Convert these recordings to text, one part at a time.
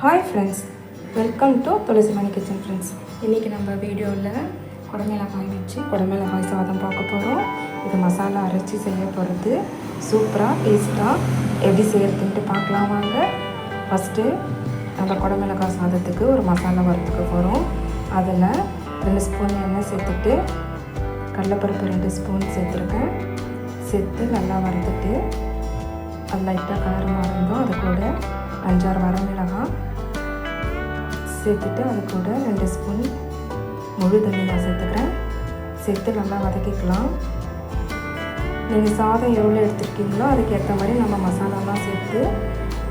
Hi friends welcome to Tulasi Mani kitchen friends இன்றைக்கி நம்ம வீடியோவில் குடமிளகாய் வச்சு குடமிளகாய் சாதம் பார்க்க போகிறோம் இது மசாலா அரைச்சி செய்ய போகிறது சூப்பராக டேஸ்ட்டாக எப்படி செய்யறதுன்ட்டு பார்க்கலாம் வாங்க. ஃபஸ்ட்டு நம்ம குடமிளகாய் சாதத்துக்கு ஒரு மசாலா வறுத்துக்க போகிறோம் அதில் ரெண்டு ஸ்பூன் எண்ணெய் சேர்த்துட்டு கடலப்பருப்பு ரெண்டு ஸ்பூன் சேர்த்துருக்கேன். சேர்த்து நல்லா வறுத்துட்டு அது லைட்டாக கலர் இருந்தோம் அஞ்சாறு வரமிளகாய் சேர்த்துட்டு அது கூட ரெண்டு ஸ்பூன் முழு தண்ணியாக சேர்த்துக்கிறேன். சேர்த்து நல்லா வதக்கிக்கலாம். நீங்கள் சாதம் எவ்வளோ எடுத்துருக்கீங்களோ அதுக்கேற்ற மாதிரி நம்ம மசாலாலாம் சேர்த்து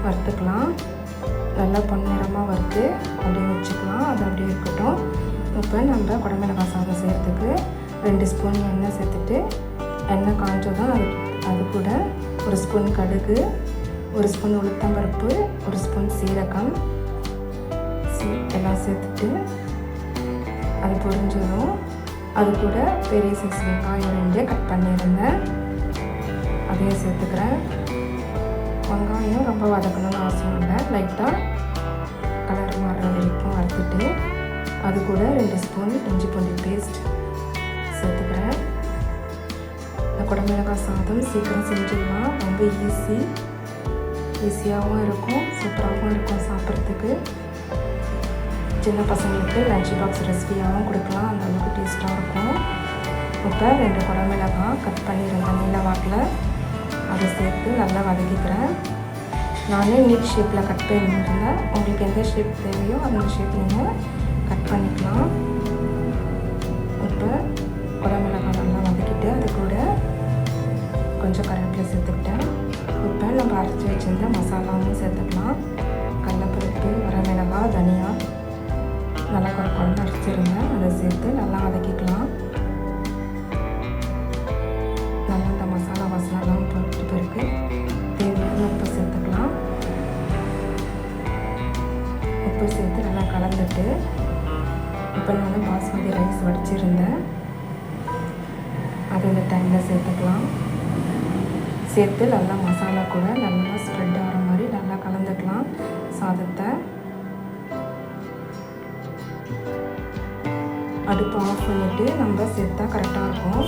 வறுத்துக்கலாம். நல்லா பொன்னிறமாக வறுத்து அப்படியே வச்சுக்கலாம். அது அப்படியே இருக்கட்டும். இப்போ நம்ம குடமிளகாய் சாதம் செய்கிறதுக்கு ரெண்டு ஸ்பூன் எண்ணெய் சேர்த்துட்டு எண்ணெய் காஞ்சதும் அது அது கூட ஒரு ஸ்பூன் கடுகு ஒரு ஸ்பூன் உளுத்தம்பருப்பு ஒரு ஸ்பூன் சீரகம் எல்லாம் சேர்த்துட்டு அது பொரிஞ்சதும் அது கூட பெரிய சைஸ் வெங்காயம் ரெண்டு கட் பண்ணியிருந்தேன் அதையும் சேர்த்துக்கிறேன். வெங்காயம் ரொம்ப வதக்கணும்னு அவசியம் இல்லை. லைட்டாக கலர் மாறுற வரைக்கும் வறுத்துட்டு அது கூட ரெண்டு ஸ்பூன் இஞ்சி பூண்டு பேஸ்ட் சேர்த்துக்கிறேன். இந்த குடமிளகாய் சாதம் சீக்கிரம் செஞ்சிடலாம். ரொம்ப ஈஸி ஈஸியாகவும் இருக்கும் சூப்பராகவும் இருக்கும் சாப்பிட்றதுக்கு. சின்ன பசங்களுக்கு லஞ்ச் பாக்ஸ் ரெசிபியாகவும் கொடுக்கலாம் அந்த அளவுக்கு டேஸ்ட்டாக இருக்கும். இப்போ ரெண்டு குடமிளகாய் கட் பண்ணியிருந்தேன் நீல வாக்கில் அதை சேர்த்து நல்லா வதக்கிக்கிறேன். நானே நீட் ஷேப்பில் கட் பண்ணியிருந்தேன். உங்களுக்கு எந்த ஷேப் தேவையோ அந்த ஷேப் நீங்கள் கட் பண்ணிக்கலாம். இப்போ குடமிளகாய் நல்லா வதக்கிட்டு அது கூட கொஞ்சம் கருவேப்பிலை சேர்த்துக்கிட்டேன். அரைச்சி வச்சிருந்த மசாலாவும் சேர்த்துக்கலாம். கடலப்பருப்பு வரமிளகா தனியா நல்லா குறை குழம்பு அரைச்சிருந்தேன் அதை சேர்த்து நல்லா வதக்கிக்கலாம். நல்லா இந்த மசாலா வாசனெல்லாம் போட்டு பிறகு தேவையான உப்பு சேர்த்துக்கலாம். உப்பு சேர்த்து நல்லா கலந்துட்டு இப்போ நான் பாஸ்மதி ரைஸ் வடிச்சிருந்தேன். அது இந்த டைமில் சேர்த்துக்கலாம். சேர்த்து நல்லா மசாலா கூட நல்லா ஸ்ப்ரெட் ஆகிற மாதிரி நல்லா கலந்துக்கலாம் சாதத்தை. அடுப்பு ஆஃப் பண்ணிவிட்டு நம்ம சேர்த்தா கரெக்டாக இருக்கும்.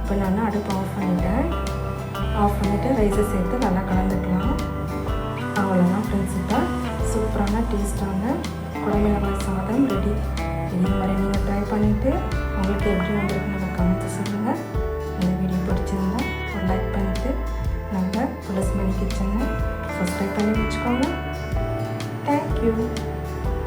இப்போ நான் அடுப்பு ஆஃப் பண்ணிட்டேன். ஆஃப் பண்ணிவிட்டு ரைஸை சேர்த்து நல்லா கலந்துக்கலாம். அவ்வளோதான் ஃப்ரெண்ட்ஸ் இப்போ. சூப்பரான டேஸ்டான குடமிளகாய் சாதம் ரெடி இதே மாதிரி நீங்கள் ட்ரை பண்ணிவிட்டு உங்களுக்கு எப்படி வந்திருக்குன்னு கமெண்ட்ஸ் சொல்லுங்கள் நம்ம துளசி மணி கிச்சனை சப்ஸ்கிரைப் பண்ணி வச்சுக்கோங்க தேங்க்யூ